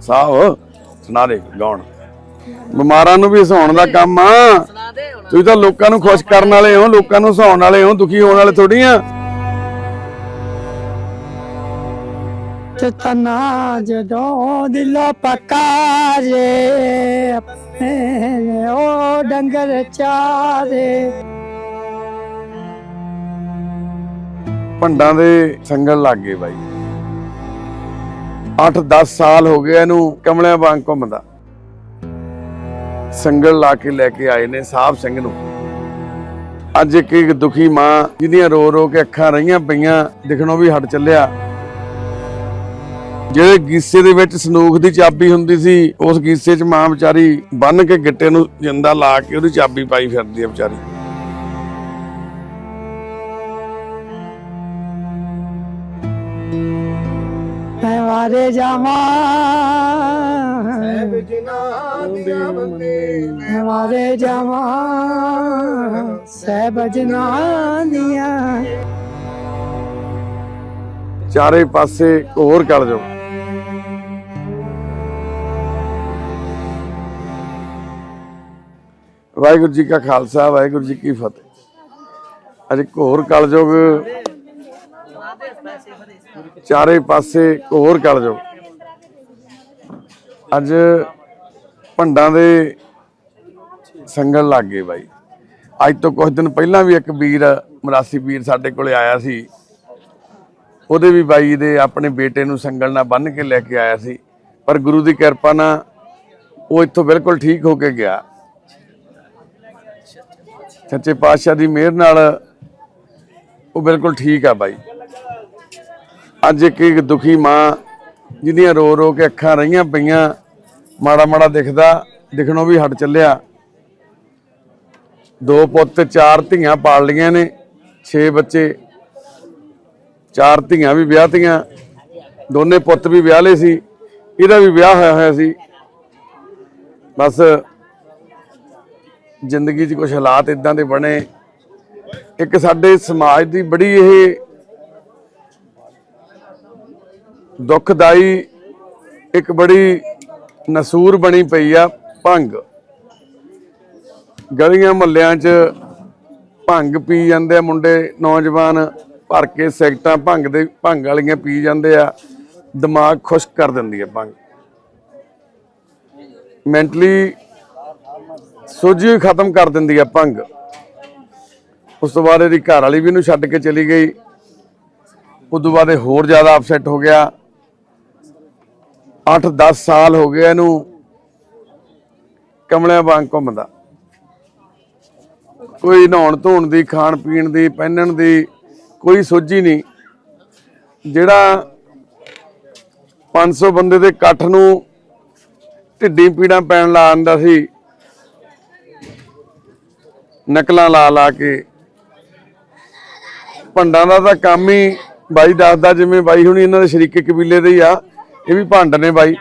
ਸਾਹਿਬ ਸੁਣਾ ਦੇ ਗਾਉਣ। ਬਿਮਾਰਾਂ ਨੂੰ ਵੀ ਹਸਾਉਣ ਦਾ ਕੰਮ ਆ। ਤੁਸੀਂ ਤਾਂ ਲੋਕਾਂ ਨੂੰ ਖੁਸ਼ ਕਰਨ ਵਾਲੇ ਹੋ ਲੋਕਾਂ ਨੂੰ ਹਸਾਉਣ ਵਾਲੇ ਹੋ ਦੁਖੀ ਹੋਣ ਵਾਲੇ ਥੋੜੀ ਆ। ਤਨਾ ਜਦੋਂ ਦਿਲੋਂ ਪੱਕਾ ਜੇ ਆਪਣੇ ਉਹ ਡੰਗਰ ਚਾਰੇ। ਭੰਡਾਂ ਦੇ ਸੰਗਲ ਲੱਗ ਗਏ ਬਾਈ। 8-10 ਸਾਲ ਹੋ ਗਏ ਇਹਨੂੰ ਕਮਲਿਆਂ ਵਾਂਗ ਘੁੰਮਦਾ। ਸੰਗਲ ਲਾ ਕੇ ਲੈ ਕੇ ਆਏ ਨੇ ਸਾਹਿਬ ਸਿੰਘ ਨੂੰ। ਅੱਜ ਇੱਕ ਇੱਕ ਦੁਖੀ ਮਾਂ ਜਿਹਦੀਆਂ ਰੋ ਰੋ ਕੇ ਅੱਖਾਂ ਰਹੀਆਂ ਪਈਆਂ ਦਿਖਣੋਂ ਵੀ ਹਟ ਚੱਲਿਆ। ਜਿਹੜੇ ਗੀਸੇ ਦੇ ਵਿੱਚ ਸੰਦੂਖ ਦੀ ਚਾਬੀ ਹੁੰਦੀ ਸੀ, ਉਸ ਗੀਸੇ 'ਚ ਮਾਂ ਵਿਚਾਰੀ ਬੰਨ ਕੇ ਗਿੱਟੇ ਨੂੰ ਜਿੰਦਾ ਲਾ ਕੇ ਉਹਦੀ ਚਾਬੀ ਪਾਈ ਫਿਰਦੀ ਹੈ ਵਿਚਾਰੀ। ਵਾਰੇ ਜਾਵਾਂ। ਮੈਂ ਵਾਰੇ ਜਾਵਾਂ। ਸਹਿਬ ਜਨਾਂ ਦੀਆਂ ਚਾਰੇ ਪਾਸੇ ਹੋਰ ਕਰ ਜਾਓ ਵਾਹਿਗੁਰੂ ਜੀ ਕਾ ਖਾਲਸਾ ਵਾਹਿਗੁਰੂ ਜੀ ਕੀ ਫਤਿਹ। ਅੱਜ ਘੋਰ ਕਲਯੁਗ ਚਾਰੇ ਪਾਸੇ ਕਰ ਕਲਯੁਗ ਅੱਜ ਭੰਡਾਂ ਦੇ ਸੰਗਲ ਲੱਗ ਗਏ ਬਾਈ। ਅੱਜ ਤੋਂ ਕੁਝ ਦਿਨ ਪਹਿਲਾਂ ਵੀ ਇੱਕ ਵੀਰ, ਮਰਾਸੀ ਵੀਰ ਸਾਡੇ ਕੋਲੇ ਆਇਆ ਸੀ। ਉਹਦੇ ਵੀ ਬਾਈ ਦੇ ਆਪਣੇ ਬੇਟੇ ਨੂੰ ਸੰਗਲ ਨਾਲ ਬੰਨ ਕੇ ਲੈ ਕੇ ਆਇਆ ਸੀ। ਪਰ ਗੁਰੂ ਦੀ ਕਿਰਪਾ ਨਾਲ ਉਹ ਇੱਥੋਂ ਬਿਲਕੁਲ ਠੀਕ ਹੋ ਕੇ ਗਿਆ। ਸੱਚੇ ਪਾਤਸ਼ਾਹ ਦੀ ਮਿਹਰ ਨਾਲ ਉਹ ਬਿਲਕੁਲ ਠੀਕ ਆ ਬਾਈ। ਅੱਜ ਇੱਕ ਇੱਕ ਦੁਖੀ ਮਾਂ ਜਿਹਦੀਆਂ ਰੋ ਰੋ ਕੇ ਅੱਖਾਂ ਰਹੀਆਂ ਪਈਆਂ, ਮਾੜਾ ਮਾੜਾ ਦਿਖਦਾ, ਦਿਖਣੋਂ ਵੀ ਹਟ ਚੱਲਿਆ। ਦੋ ਪੁੱਤ, ਚਾਰ ਧੀਆਂ ਪਾਲ ਲੀਆਂ ਨੇ 6 ਬੱਚੇ, ਚਾਰ ਧੀਆਂ ਵੀ ਵਿਆਹਤੀਆਂ ਦੋਨੇ ਪੁੱਤ ਵੀ ਵਿਆਹ ਲਏ ਸੀ, ਇਹਦਾ ਵੀ ਵਿਆਹ ਹੋਇਆ ਹੋਇਆ ਸੀ। ਬਸ ਜ਼ਿੰਦਗੀ 'ਚ ਕੁਝ ਹਾਲਾਤ ਇਦਾਂ ਦੇ ਬਣੇ। ਇੱਕ ਸਾਡੇ ਸਮਾਜ ਦੀ ਬੜੀ ਇਹ ਦੁਖਦਾਈ ਇੱਕ ਬੜੀ ਨਸੂਰ ਬਣੀ ਪਈ ਆ ਭੰਗ। ਗਲੀਆਂ ਮਹੱਲਿਆਂ 'ਚ ਭੰਗ ਪੀ ਜਾਂਦੇ ਆ ਮੁੰਡੇ, ਨੌਜਵਾਨ ਭਰ ਕੇ ਸਿਗਟਾਂ ਭੰਗ ਦੇ, ਭੰਗ ਵਾਲੀਆਂ ਪੀ ਜਾਂਦੇ ਆ। ਦਿਮਾਗ ਖੁਸ਼ਕ ਕਰ ਦਿੰਦੀ ਆ ਭੰਗ। ਮੈਂਟਲੀ ਸੋਝੀ ਹੀ ਖਤਮ ਕਰ ਦਿੰਦੀ ਆ ਭੰਗ। ਉਸ ਤੋਂ ਬਾਅਦ ਇਹਦੀ ਘਰ ਵਾਲੀ ਵੀ ਇਹਨੂੰ ਛੱਡ ਕੇ ਚਲੀ ਗਈ। ਉਸ ਤੋਂ ਬਾਅਦ ਇਹ ਹੋਰ ਜ਼ਿਆਦਾ ਅਪਸੈਟ ਹੋ ਗਿਆ। 8-10 ਸਾਲ ਹੋ ਗਏ ਇਹਨੂੰ ਕਮਲਿਆਂ ਵਾਂਗ ਘੁੰਮਦਾ। ਕੋਈ ਨਹਾਉਣ ਧੋਣ ਦੀ, ਖਾਣ ਪੀਣ ਦੀ, ਪਹਿਨਣ ਦੀ ਕੋਈ ਸੋਝੀ ਨਹੀਂ। ਜਿਹੜਾ 500 ਬੰਦੇ ਦੇ ਇਕੱਠ ਨੂੰ ਢਿੱਡੀ ਪੀੜਾਂ ਪੈਣ ਲਾ ਆਂਦਾ ਸੀ, ਨਕਲਾਂ ਲਾ ਲਾ ਕੇ। ਭੰਡਾਂ ਦਾ ਤਾਂ ਕੰਮ ਹੀ ਬਾਈ ਦੱਸਦਾ ਜਿਵੇਂ ਬਾਈ ਹੁਣੀ ਇਹਨਾਂ ਦੇ ਸ਼ਰੀਕੇ ਕਬੀਲੇ ਦੇ ਹੀ ਆ। ਇਹ ਵੀ ਭੰਡ ਨੇ ਬਾਈ।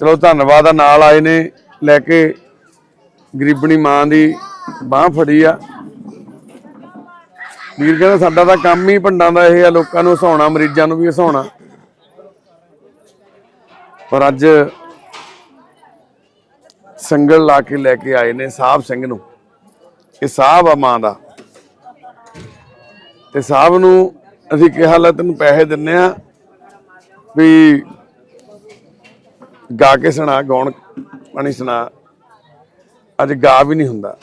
ਚਲੋ ਧੰਨਵਾਦ ਆ, ਨਾਲ ਆਏ ਨੇ ਲੈ ਕੇ ਗਰੀਬਣੀ ਮਾਂ ਦੀ ਬਾਹ ਫੜੀ ਆ। ਵੀਰ ਕਹਿੰਦਾ ਸਾਡਾ ਤਾਂ ਕੰਮ ਹੀ ਭੰਡਾਂ ਦਾ ਇਹ ਆ, ਲੋਕਾਂ ਨੂੰ ਹਸਾਉਣਾ, ਮਰੀਜ਼ਾਂ ਨੂੰ ਵੀ ਹਸਾਉਣਾ। ਪਰ ਅੱਜ ਸੰਗਲ ਲਾ ਕੇ ਲੈ ਕੇ ਆਏ ਨੇ ਸਾਹਿਬ ਸਿੰਘ ਨੂੰ। ਇਹ ਸਾਹਿਬ ਆ ਮਾਂ ਦਾ। ਤੇ ਸਾਹਿਬ ਨੂੰ ਅਸੀਂ ਕਿਹਾ, ਲੈ ਤੈਨੂੰ ਪੈਸੇ ਦਿੰਨੇ ਆ। ਵੀ ਗਾ ਕੇ ਸੁਣਾ, ਗਾਉਣ ਪਾਣੀ ਸੁਣਾ, ਅੱਜ ਗਾ ਵੀ ਨਹੀਂ ਹੁੰਦਾ।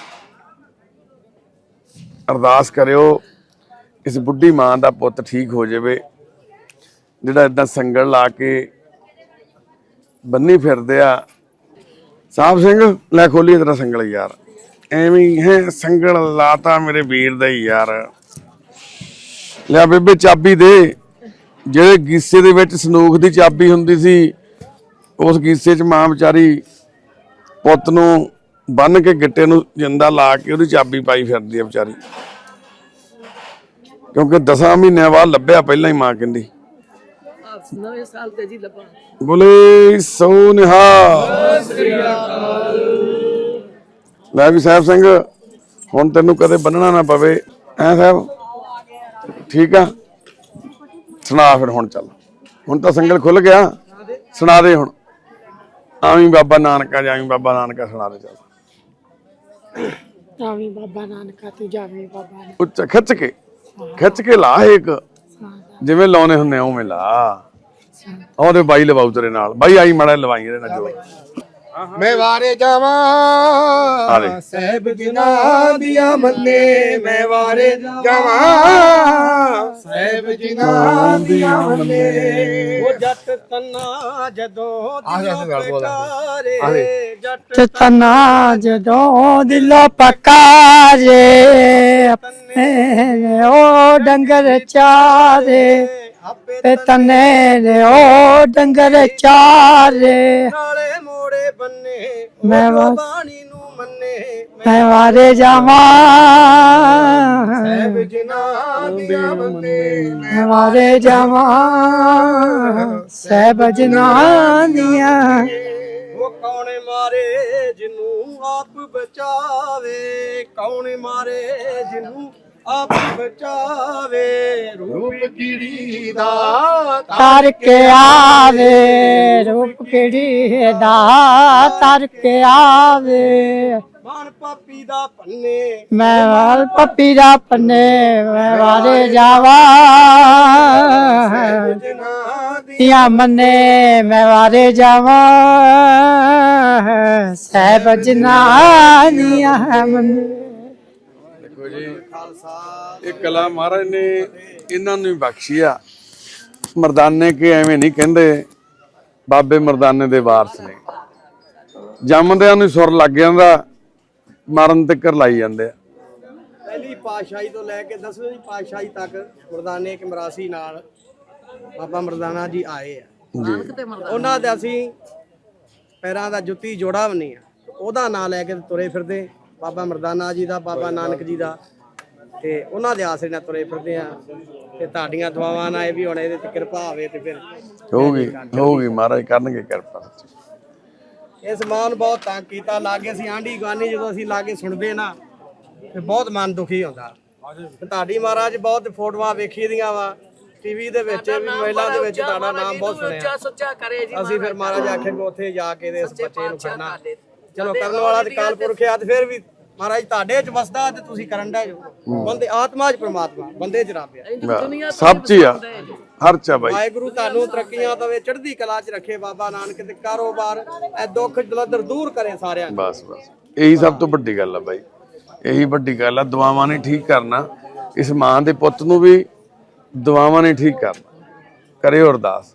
ਅਰਦਾਸ ਕਰਿਓ, ਇਸ ਬੁੱਢੀ ਮਾਂ ਦਾ ਪੁੱਤ ਠੀਕ ਹੋ ਜਾਵੇ, ਜਿਹੜਾ ਇਦਾਂ ਸੰਗਲ ਲਾ ਕੇ ਬੰਨੀ ਫਿਰਦੇ ਆ। ਸਾਹਿਬ ਸਿੰਘ, ਲੈ ਖੋਲੀ ਤੇਰਾ ਸੰਗਲ ਯਾਰ। ਐਵੇਂ ਹੈ ਸੰਗਲ ਲਾਤਾ ਮੇਰੇ ਵੀਰ ਦਾ ਹੀ ਯਾਰ। ਲੈ ਬੇਬੇ ਚਾਬੀ ਦੇ। ਜਿਹੜੇ ਗੀਸੇ ਦੇ ਵਿੱਚ ਸੰਦੂਖ ਦੀ ਚਾਬੀ ਹੁੰਦੀ ਸੀ, ਉਸ ਗੀਸੇ 'ਚ ਮਾਂ ਵਿਚਾਰੀ ਪੁੱਤ ਨੂੰ ਬੰਨ ਕੇ ਗਿੱਟੇ ਨੂੰ ਜਿੰਦਾ ਲਾ ਕੇ ਉਹਦੀ ਚਾਬੀ ਪਾਈ ਫਿਰਦੀ ਹੈ ਵਿਚਾਰੀ। ਕਿਉਂਕਿ 10 ਮਹੀਨਿਆਂ ਬਾਅਦ ਲੱਭਿਆ ਪਹਿਲਾਂ ਹੀ ਮਾਂ ਕਹਿੰਦੀ। ਨਵੇਂ ਸਾਲ ਤੇ ਜੀ ਲੱਭਾ ਬੋਲੇ ਸੋ ਨਿਹਾ ਲੈ ਵੀ ਸਾਹਿਬ ਸਿੰਘ, ਹੁਣ ਤੈਨੂੰ ਕਦੇ ਬੰਨਣਾ ਨਾ ਪਵੇ ਐ ਸਾਹਿਬ? ਠੀਕ ਆ? ਸੁਣਾ ਫਿਰ ਹੁਣ ਚੱਲ। ਹੁਣ ਤਾਂ ਸੰਗਲ ਖੁੱਲ ਗਿਆ। ਸੁਣਾ ਦੇ ਹੁਣ। ਆਵੀਂ ਬਾਬਾ ਨਾਨਕਾ ਜਾਵੀਂ ਬਾਬਾ ਨਾਨਕਾ ਸੁਣਾ ਦੇ ਚੱਲ। ਜਾਵੀਂ ਬਾਬਾ ਨਾਨਕਾ ਤੂੰ ਜਾਵੀਂ ਬਾਬਾ ਨਾਨਕਾ। ਉੱਚਾ ਖਿੱਚ ਕੇ ਖਿੱਚ ਕੇ ਲਾ ਇੱਕ। ਜਿਵੇਂ ਲਾਉਣੇ ਹੁੰਦੇ ਆ ਉਵੇਂ ਲਾ। ਉਹਦੇ ਬਾਈ ਲਵਾਉ ਤੇਰੇ ਨਾਲ। ਬਾਈ ਆਈ ਮੜਾ ਲਵਾਈ ਇਹਦੇ ਨਾਲ ਜੋ ਮੈਂ ਵਾਰੇ। ਜਾਵਾਂ। ਸਹਿਬ ਜਿਨਾ ਦੀਆਂ ਮੰਨੇ ਮੈਂ ਵਾਰੇ ਜਾਵਾਂ। ਸਹਿਬ ਜਿਨਾ ਦੀਆਂ ਮੰਨੇ। ਉਹ ਜੱਟ ਤੰਨਾ ਜਦੋਂ ਦਿਲੋਂ ਪਿਕਾਰੇ ਜੱਟ ਤਨਾ ਜਦੋਂ ਦਿਲੋਂ ਪੱਕਾ ਜੇ ਆਪਣੇ ਉਹ ਡੰਗਰ ਚਾਰੇ ਆਪੇ ਤਨੇ ਨੇ ਉਹ ਡੰਗਰ ਚਾਰੇ। ਨਾਲੇ ਮੋੜੇ ਬੰਨੇ ਮੈਂ ਬਾਣੀ ਨੂੰ ਮੰਨੇ ਮੈਂ ਵਾਰੇ ਜਾਵਾਂ। ਸਹਿਬ ਜਿਨਾ ਦੀਆਂ ਮੰਨੇ ਮੈਂ ਵਾਰੇ ਜਾਵਾਂ। ਸਹਿਬ ਜਨਾਂ ਦੀਆਂ ਉਹ ਕੌਣ ਮਾਰੇ ਜਿਹਨੂੰ ਆਪ ਬਚਾਵੇ? ਕੌਣ ਮਾਰੇ ਜਿਹਨੂੰ ਆਪ ਬਚਾਵੇ ਰੂਪ ਕੀੜੀ ਦਾ ਤਰ ਕੇ ਆਵੇ ਰੂਪ ਕਿਹੜੀ ਦਾ ਤਰ ਕੇ ਆਵੇ। ਮਾਨ ਪਾਪੀ ਦਾ ਪੰਨੇ। ਮੈਂ ਵਾਲ ਪੱਪੀ ਦਾ ਪੰਨੇ ਮੈਂ ਵਾਰੇ ਜਾਵਾਂ। ਜਿਨਾ ਦੀ ਤੀਆਂ ਮੰਨੇ ਮੈਂ ਵਾਰੇ ਜਾਵਾਂ। ਸਹਿਬ ਜਨਾਂ ਦੀਆਂ ਮੰਨੇ। ਦੇਖੋ ਜੀ। ਇਹ ਕਲਾ ਮਹਾਰਾਜ ਨੇ ਇਹਨਾਂ ਨੂੰ ਹੀ ਬਖਸ਼ੀ ਆ। ਮਰਦਾਨੇ ਕੇ ਐਵੇਂ ਨਹੀਂ ਕਹਿੰਦੇ? ਬਾਬੇ ਮਰਦਾਨੇ ਦੇ ਵਾਰਸ ਨੇ। ਜੰਮਦਿਆਂ ਨੂੰ ਹੀ ਸੁਰ ਲੱਗ ਜਾਂਦਾ ਮਰਨ ਤੱਕ ਲਾਈ ਜਾਂਦੇ ਆ। ਪਹਿਲੀ ਪਾਤਸ਼ਾਹੀ ਤੋਂ ਲੈ ਕੇ 10ਵੀਂ ਪਾਤਸ਼ਾਹੀ ਤੱਕ ਮਰਦਾਨੇ ਕਮਰਾਸੀ ਨਾਲ ਬਾਬਾ ਮਰਦਾਨਾ ਜੀ ਆਏ ਆ। ਉਹਨਾਂ ਦੇ ਅਸੀਂ ਪੈਰਾਂ ਦਾ ਜੁੱਤੀ ਜੋੜਾ ਵੀ ਨਹੀਂ ਆ। ਉਹਦਾ ਨਾਂ ਲੈ ਕੇ ਤੁਰੇ ਫਿਰਦੇ। ਬਾਬਾ ਮਰਦਾਨਾ ਜੀ ਦਾ ਬਾਬਾ ਨਾਨਕ ਜੀ ਦਾ। ਤੇ ਉਹਨਾਂ ਦੇ ਆਸਰੇ ਨਾਲ ਤੁਰੇ ਫਿਰਦੇ ਆ। ਤੇ ਤੁਹਾਡੀਆਂ ਦੁਆਵਾਂ ਨਾਲ ਇਹ ਵੀ ਹੁਣ ਇਹਦੇ ਤੇ ਕਿਰਪਾ ਹੋਵੇ ਤੇ ਫਿਰ ਹੋਊਗੀ ਹੋਊਗੀ ਮਹਾਰਾਜ ਕਰਨਗੇ ਕਿਰਪਾ। ਇਸ ਮਾਂ ਨੂੰ ਬਹੁਤ ਤੰਗ ਕੀਤਾ। ਲਾਗੇ ਅਸੀਂ ਆਂਢੀ ਗਵਾਨੀ ਜਦੋਂ ਅਸੀਂ ਲਾਗੇ ਸੁਣਦੇ ਨਾ ਤੇ ਬਹੁਤ ਮਨ ਦੁਖੀ ਹੁੰਦਾ। ਤੇ ਤੁਹਾਡੀ ਮਹਾਰਾਜ ਬਹੁਤ ਫੋਟੋਆਂ ਵੇਖੀ ਦੀਆਂ ਵਾ। ਟੀਵੀ ਦੇ ਵਿੱਚ ਵੀ ਮੋਬਾਈਲਾਂ ਦੇ ਵਿੱਚ ਤੁਹਾਡਾ ਨਾਮ ਬਹੁਤ ਸੁਣਿਆ। ਸੱਚਾ ਕਰੇ ਜੀ ਅਸੀਂ ਫਿਰ ਮਹਾਰਾਜ। ਆਖੇ ਉੱਥੇ ਜਾ ਕੇ ਇਸ ਬੱਚੇ ਨੂੰ ਖੜਨਾ ਚਲੋ ਕਰਨ ਵਾਲਾ ਤੇ ਕਾਲ ਪੁਰਖ ਆ ਤੇ ਫਿਰ ਵੀ ਮਹਾਰਾਜ ਤੁਹਾਡੇ ਚ ਵਸਦਾ ਤੇ ਤੁਸੀਂ ਕਰਨ ਦਾ ਜੋ ਬੰਦੇ ਆਤਮਾ ਚ ਪ੍ਰਮਾਤਮਾ ਬੰਦੇ ਚ ਰੱਬ ਆ। ਸਭ ਚ ਆ। ਹਰ ਚ ਬਾਈ। ਵਾਹਿਗੁਰੂ ਤੁਹਾਨੂੰ ਤਰੱਕੀਆਂ ਦਵੇ ਚੜ੍ਹਦੀ ਕਲਾ ਚ ਰੱਖੇ ਬਾਬਾ ਨਾਨਕ ਤੇ ਕਾਰੋਬਾਰ ਇਹ ਦੁੱਖ ਦਲਦਰ ਦੂਰ ਕਰੇ ਸਾਰਿਆਂ ਨੂੰ। ਬਸ ਬਸ। ਇਹੀ ਸਭ ਤੋਂ ਵੱਡੀ ਗੱਲ ਆ ਬਾਈ। ਇਹੀ ਵੱਡੀ ਗੱਲ ਆ ਦੁਆਵਾਂ ਨੇ ਠੀਕ ਕਰਨਾ। ਇਸ ਮਾਂ ਦੇ ਪੁੱਤ ਨੂੰ ਵੀ ਦੁਆਵਾਂ ਨੇ ਠੀਕ ਕਰਨਾ। ਕਰਿਓ ਅਰਦਾਸ।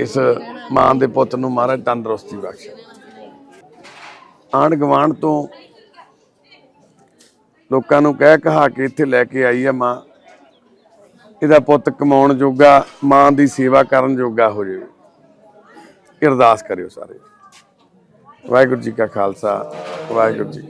ਇਸ ਮਾਂ ਦੇ ਪੁੱਤ ਨੂੰ ਮਹਾਰਾਜ ਤੰਦਰੁਸਤੀ ਬਖਸ਼ੇ। ਆਂਢ ਗੁਆਂਢ ਤੋਂ ਲੋਕਾਂ ਨੂੰ ਕਹਿ ਕਹਾ ਕੇ ਇੱਥੇ ਲੈ ਕੇ ਆਈ ਆ ਮਾਂ। ਇਹਦਾ ਪੁੱਤ ਕਮਾਉਣ ਜੋਗਾ, ਮਾਂ ਦੀ ਸੇਵਾ ਕਰਨ ਜੋਗਾ ਹੋ ਜਾਵੇ। ਅਰਦਾਸ ਕਰਿਓ ਸਾਰੇ। ਵਾਹਿਗੁਰੂ ਜੀ ਕਾ ਖਾਲਸਾ, ਵਾਹਿਗੁਰੂ ਜੀ